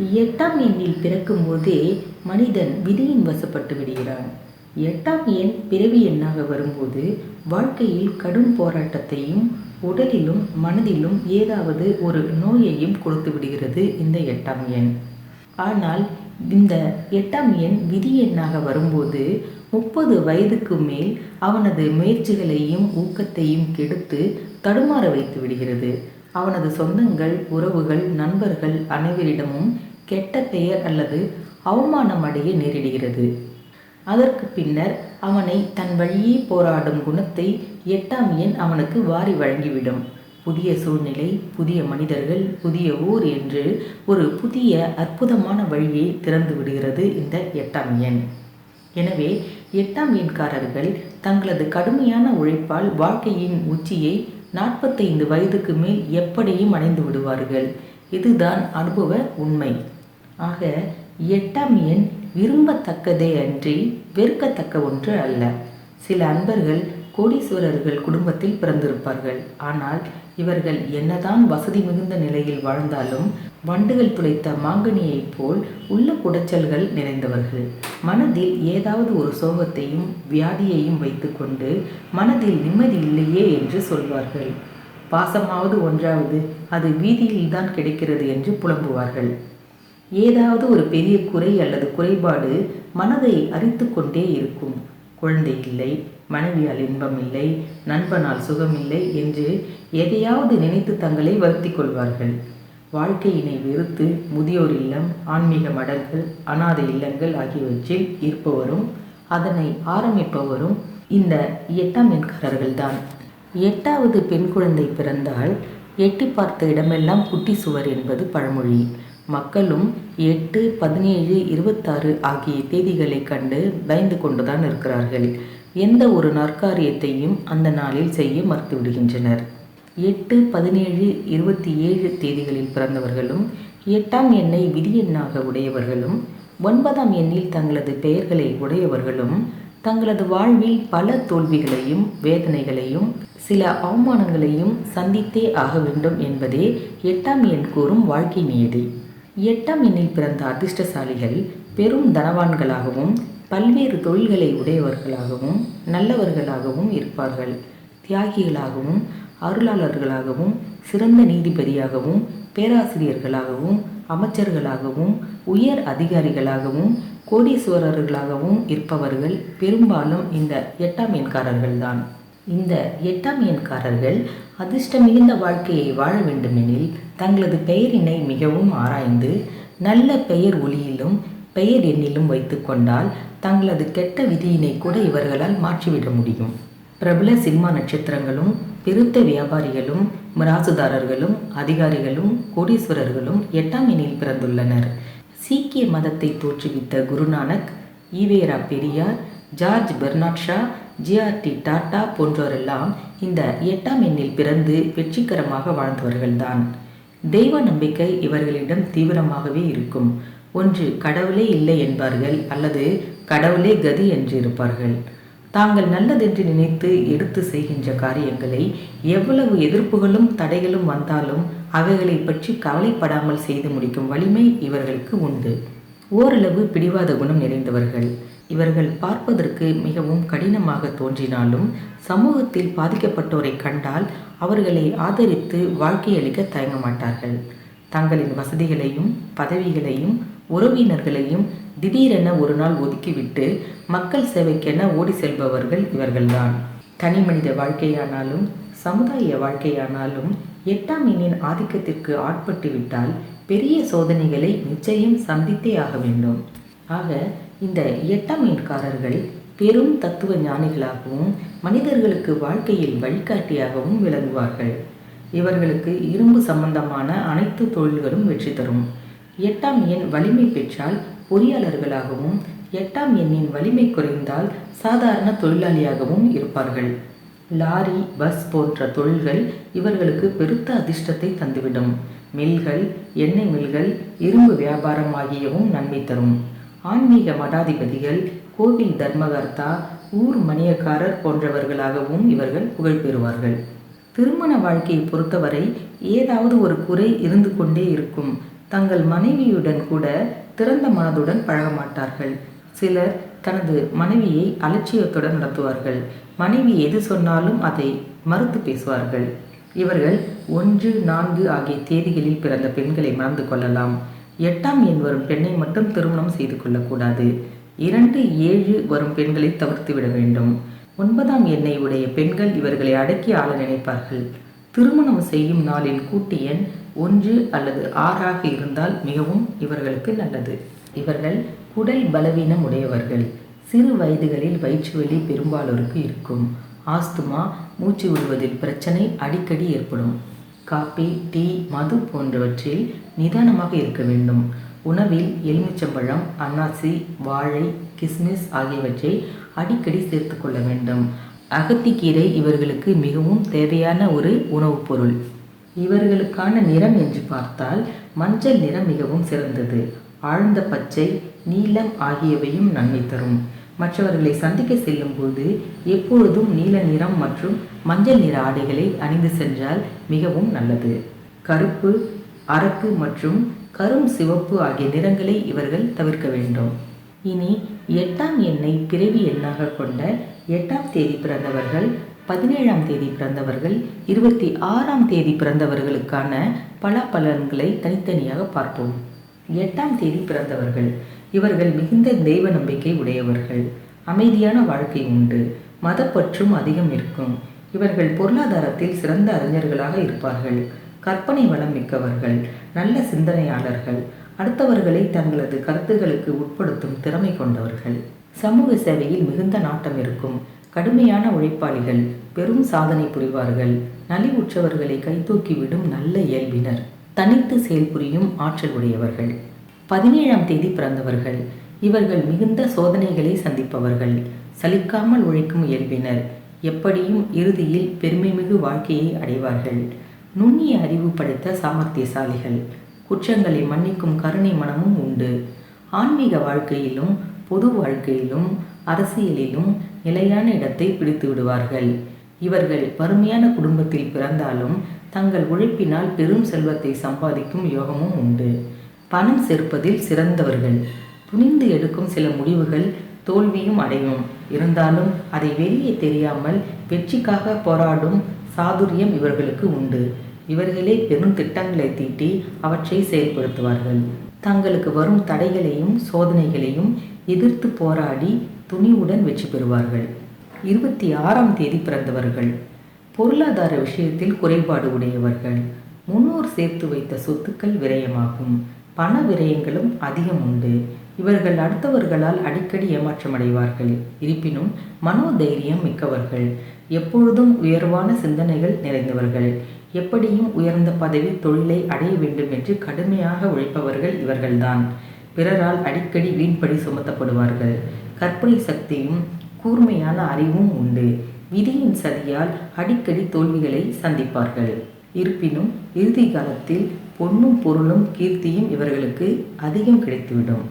எட்டாம் எண்ணில் பிறக்கும் போதே மனிதன் விதியின் வசப்பட்டு விடுகிறான். எட்டாம் எண் பிறவி எண்ணாக வரும்போது வாழ்க்கையில் கடும் போராட்டத்தையும் உடலிலும் மனதிலும் ஏதாவது ஒரு நோயையும் கொடுத்து விடுகிறது இந்த எட்டாம் எண். ஆனால் இந்த எட்டாம் எண் விதி எண்ணாக வரும்போது முப்பது வயதுக்கு மேல் அவனது முயற்சிகளையும் ஊக்கத்தையும் கெடுத்து தடுமாற வைத்து விடுகிறது. அவனது சொந்தங்கள் உறவுகள் நண்பர்கள் அனைவரிடமும் கெட்ட பெயர் அல்லது அவமானம் அடைய நேரிடுகிறது. அதற்கு பின்னர் அவனை தன் வழியே போராடும் குணத்தை எட்டாம் எண் அவனுக்கு வாரி வழங்கிவிடும். புதிய சூழ்நிலை புதிய மனிதர்கள் புதிய ஊர் என்று ஒரு புதிய அற்புதமான வழியை திறந்து விடுகிறது இந்த எட்டாம் எண். எனவே எட்டாம் எண்காரர்கள் தங்களது கடுமையான உழைப்பால் வாழ்க்கையின் உச்சியை நாற்பத்தைந்து வயதுக்கு மேல் எப்படியும் அடைந்து விடுவார்கள். இதுதான் அனுபவ உண்மை. ஆக எட்டாம் எண் விரும்பத்தக்கதே அன்றி வெறுக்கத்தக்க ஒன்று அல்ல. சில அன்பர்கள் கோடீஸ்வரர்கள் குடும்பத்தில் பிறந்திருப்பார்கள். ஆனால் இவர்கள் என்னதான் வசதி மிகுந்த நிலையில் வாழ்ந்தாலும் வண்டுகள் துளைத்த மாங்கனியைப் போல் உள்ள குடைச்சல்கள் நிறைந்தவர்கள். மனதில் ஏதாவது ஒரு சோகத்தையும் வியாதியையும் வைத்துக்கொண்டு மனதில் நிம்மதி இல்லையே என்று சொல்வார்கள். பாசமாவது ஒன்றாவது அது வீதியில்தான் கிடைக்கிறது என்று புலம்புவார்கள். ஏதாவது ஒரு பெரிய குறை அல்லது குறைபாடு மனதை அரித்து கொண்டே இருக்கும். குழந்தை இல்லை மனைவியால் இன்பம் இல்லை நண்பனால் சுகமில்லை என்று எதையாவது நினைத்து தங்களை வருத்தி கொள்வார்கள். வாழ்க்கையினை வெறுத்து முதியோர் இல்லம் ஆன்மீக மடங்கள் அனாதை இல்லங்கள் ஆகியவற்றில் இருப்பவரும் அதனை ஆரம்பிப்பவரும் இந்த எட்டாம் எண்காரர்கள்தான். எட்டாவது பெண் குழந்தை பிறந்தால் எட்டி பார்த்த இடமெல்லாம் குட்டி சுவர் என்பது பழமொழி. மக்களும் எட்டு பதினேழு இருபத்தாறு ஆகிய தேதிகளை கண்டு பயந்து கொண்டுதான் இருக்கிறார்கள். எந்த ஒரு நற்காரியத்தையும் அந்த நாளில் செய்ய மறுத்துவிடுகின்றனர் எட்டு பதினேழு இருபத்தி ஏழு தேதிகளில் பிறந்தவர்களும் எட்டாம் எண்ணை விதி எண்ணாக உடையவர்களும் ஒன்பதாம் எண்ணில் தங்களது பெயர்களை உடையவர்களும் தங்களது வாழ்வில் பல தோல்விகளையும் வேதனைகளையும் சில அவமானங்களையும் சந்தித்தே ஆக வேண்டும் என்பதே எட்டாம் எண் கூறும் வாழ்க்கை நியதி. எட்டாம் எண்ணில் பிறந்த அதிர்ஷ்டசாலிகள் பெரும் தனவான்களாகவும் பல்வேறு தொழில்களை உடையவர்களாகவும் நல்லவர்களாகவும் இருப்பார்கள். தியாகிகளாகவும் அருளாளர்களாகவும் சிறந்த நீதிபதியாகவும் பேராசிரியர்களாகவும் அமைச்சர்களாகவும் உயர் அதிகாரிகளாகவும் கோடீஸ்வரர்களாகவும் இருப்பவர்கள் பெரும்பாலும் இந்த எட்டாம் எண்காரர்கள்தான். இந்த எட்டாம் எண்காரர்கள் அதிர்ஷ்டம் மிகுந்த வாழ்க்கையை வாழ வேண்டுமெனில் தங்களது பெயரினை மிகவும் ஆராய்ந்து நல்ல பெயர் ஒளியிலும் பெயர் எண்ணிலும் வைத்து கொண்டால் தங்களது கெட்ட விதியினை கூட இவர்களால் மாற்றிவிட முடியும். பிரபல சினிமா நட்சத்திரங்களும் பெருத்த வியாபாரிகளும் மிராசுதாரர்களும் அதிகாரிகளும் கோடீஸ்வரர்களும் எட்டாம் எண்ணில் பிறந்துள்ளனர். சீக்கிய மதத்தை தோற்றுவித்த Guru Nanak EVR Periyar George Bernard Shaw JRD Tata போன்றோரெல்லாம் இந்த எட்டாம் எண்ணில் பிறந்து வெற்றிகரமாக வாழ்ந்தவர்கள்தான். தெய்வ நம்பிக்கை இவர்களிடம் தீவிரமாகவே இருக்கும். ஒன்று கடவுளே இல்லை என்பார்கள் அல்லது கடவுளே கதி என்று இருப்பார்கள். தாங்கள் நல்லதென்று நினைத்து எடுத்து செய்கின்ற காரியங்களை எவ்வளவு எதிர்ப்புகளும் தடைகளும் வந்தாலும் அவைகளை பற்றி கவலைப்படாமல் செய்து முடிக்கும் வலிமை இவர்களுக்கு உண்டு. ஓரளவு பிடிவாத குணம் நிறைந்தவர்கள். இவர்கள் பார்ப்பதற்கு மிகவும் கடினமாக தோன்றினாலும் சமூகத்தில் பாதிக்கப்பட்டோரை கண்டால் அவர்களை ஆதரித்து வாழ்க்கையளிக்க தயங்க மாட்டார்கள். தங்களின் வசதிகளையும் பதவிகளையும் உறவினர்களையும் திடீரென ஒரு நாள் ஒதுக்கிவிட்டு மக்கள் சேவைக்கென ஓடி செல்பவர்கள் இவர்கள்தான். தனி மனித வாழ்க்கையானாலும் சமுதாய வாழ்க்கையானாலும் எட்டாம் எண்ணின் ஆதிக்கத்திற்கு ஆட்பட்டு விட்டால் பெரிய சோதனைகளை நிச்சயம் சந்தித்தே ஆக வேண்டும். ஆக இந்த எட்டாம் எண்காரர்கள் பெரும் தத்துவ ஞானிகளாகவும் மனிதர்களுக்கு வாழ்க்கையில் வழிகாட்டியாகவும் விளங்குவார்கள். இவர்களுக்கு இரும்பு சம்பந்தமான அனைத்து தொழில்களும் வெற்றி தரும். எட்டாம் எண் வலிமை பெற்றால் பொறியாளர்களாகவும் எட்டாம் எண்ணின் வலிமை குறைந்தால் சாதாரண தொழிலாளியாகவும் இருப்பார்கள். லாரி பஸ் போன்ற தொழில்கள் இவர்களுக்கு பெருத்த அதிர்ஷ்டத்தை தந்துவிடும். மில்கள் எண்ணெய் மில்கள் இரும்பு வியாபாரம் ஆகியவும் நன்மை தரும். ஆன்மீக மடாதிபதிகள் கோவில் தர்மகர்த்தா ஊர் மணியக்காரர் போன்றவர்களாகவும் இவர்கள் புகழ் பெறுவார்கள். திருமண வாழ்க்கையை பொறுத்தவரை ஏதாவது ஒரு குறை இருந்து கொண்டே இருக்கும். தங்கள் மனைவியுடன் கூட திறந்த மனதுடன் பழக மாட்டார்கள். சிலர் தனது மனைவியை அலட்சியத்துடன் நடத்துவார்கள். மனைவி எது சொன்னாலும் அதை மறுத்து பேசுவார்கள். இவர்கள் ஒன்று நான்கு ஆகிய தேதிகளில் பிறந்த பெண்களை மணந்து கொள்ளலாம். எட்டாம் எண் வரும் பெண்ணை மட்டும் திருமணம் செய்து கொள்ளக்கூடாது. இரண்டு ஏழு வரும் பெண்களை தவிர்த்து விட வேண்டும். ஒன்பதாம் எண்ணை உடைய பெண்கள் இவர்களை அடக்கி ஆள நினைப்பார்கள். திருமணம் செய்யும் நாளின் கூட்டு எண் ஒன்று அல்லது ஆறாக இருந்தால் மிகவும் இவர்களுக்கு நல்லது. இவர்கள் குடல் பலவீனம் உடையவர்கள். சிறு வயதுகளில் வயிற்றுவலி பெரும்பாலோருக்கு இருக்கும். ஆஸ்துமா மூச்சு விடுவதில் பிரச்சனை அடிக்கடி ஏற்படும். காபி டீ மது போன்றவற்றில் நிதானமாக இருக்க வேண்டும். உணவில் எலுமிச்சம்பழம் அன்னாசி வாழை கிஸ்மிஸ் ஆகியவற்றை அடிக்கடி சேர்த்து கொள்ள வேண்டும். அகத்திக்கீரை இவர்களுக்கு மிகவும் தேவையான ஒரு உணவுப் பொருள். இவர்களுக்கான நிறம் என்று பார்த்தால் மஞ்சள் நிறம் மிகவும் சிறந்தது. ஆழ்ந்த பச்சை நீலம் ஆகியவையும் நன்மை தரும். மற்றவர்களை சந்திக்க செல்லும் போது எப்பொழுதும் நீல நிறம் மற்றும் மஞ்சள் நிற ஆடைகளை அணிந்து சென்றால் மிகவும் நல்லது. கருப்பு அரக்கு மற்றும் கரும் சிவப்பு ஆகிய நிறங்களை இவர்கள் தவிர்க்க வேண்டும். இனி எட்டாம் எண்ணை பிறவி எண்ணாக கொண்ட எட்டாம் தேதி பிறந்தவர்கள் பதினேழாம் தேதி பிறந்தவர்கள் இருபத்தி ஆறாம் தேதி பிறந்தவர்களுக்கான பல பலன்களை தனித்தனியாக பார்ப்போம். எட்டாம் தேதி பிறந்தவர்கள். இவர்கள் மிகுந்த தெய்வ நம்பிக்கை உடையவர்கள். அமைதியான வாழ்க்கை உண்டு. மதப்பற்றும் அதிகம் இருக்கும் இவர்கள் பொருளாதாரத்தில் சிறந்த அறிஞர்களாக இருப்பார்கள். கற்பனை வளம் மிக்கவர்கள். நல்ல சிந்தனையாளர்கள். அடுத்தவர்களை தங்களது கருத்துகளுக்கு உட்படுத்தும் திறமை கொண்டவர்கள். சமூக சேவையில் மிகுந்த நாட்டம் இருக்கும். கடுமையான உழைப்பாளிகள். பெரும் சாதனை புரிவார்கள். நலிவுற்றவர்களை கைதூக்கிவிடும் நல்ல இயல்பினர். தனித்து செயல்புரியும் ஆற்றல் உடையவர்கள். பதினேழாம் தேதி பிறந்தவர்கள். இவர்கள் மிகுந்த சோதனைகளை சந்திப்பவர்கள். சலிக்காமல் உழைக்கும் இயல்பினர். எப்படியும் இறுதியில் பெருமைமிகு வாழ்க்கையை அடைவார்கள். நுண்ணிய அறிவு படைத்த சாமர்த்தியசாலிகள். குற்றங்களை மன்னிக்கும் கருணை மனமும் உண்டு. ஆன்மீக வாழ்க்கையிலும் பொது வாழ்க்கையிலும் அரசியலிலும் நிலையான இடத்தை பிடித்து விடுவார்கள். இவர்கள் வறுமையான குடும்பத்தில் பிறந்தாலும் தங்கள் உழைப்பினால் பெரும் செல்வத்தை சம்பாதிக்கும் யோகமும் உண்டு. பணம் சேர்ப்பதில் சிறந்தவர்கள். துணிந்து எடுக்கும் சில முடிவுகள் தோல்வியும் அடையும். இருந்தாலும் அதை வெளியே தெரியாமல் வெற்றிக்காக போராடும் சாதுரியம் இவர்களுக்கு உண்டு. இவர்களே பெரும் திட்டங்களை தீட்டி அவற்றை செயல்படுத்துவார்கள். தங்களுக்கு வரும் தடைகளையும் சோதனைகளையும் எதிர்த்து போராடி துணிவுடன் வெற்றி பெறுவார்கள். இருபத்தி ஆறாம் தேதி பிறந்தவர்கள். பொருளாதார விஷயத்தில் குறைபாடு உடையவர்கள். முன்னோர் சேர்த்து வைத்த சொத்துக்கள் விரயமாகும். பண விரயங்களும் அதிகம் உண்டு. இவர்கள் அடுத்தவர்களால் அடிக்கடி ஏமாற்றமடைவார்கள். இருப்பினும் மனோதைரியம் மிக்கவர்கள். எப்பொழுதும் உயர்வான சிந்தனைகள் நிறைந்தவர்கள். எப்படியும் உயர்ந்த பதவி தொழிலை அடைய வேண்டும் என்று கடுமையாக உழைப்பவர்கள் இவர்கள்தான். பிறரால் அடிக்கடி வீண்படி சுமத்தப்படுவார்கள். கற்பனை சக்தியும் கூர்மையான அறிவும் உண்டு. விதியின் சதியால் அடிக்கடி தோல்விகளை சந்திப்பார்கள். இருப்பினும் இறுதி காலத்தில் பொன்னும் பொருளும் கீர்த்தியும் இவர்களுக்கு அதிகம் கிடைத்துவிடும்.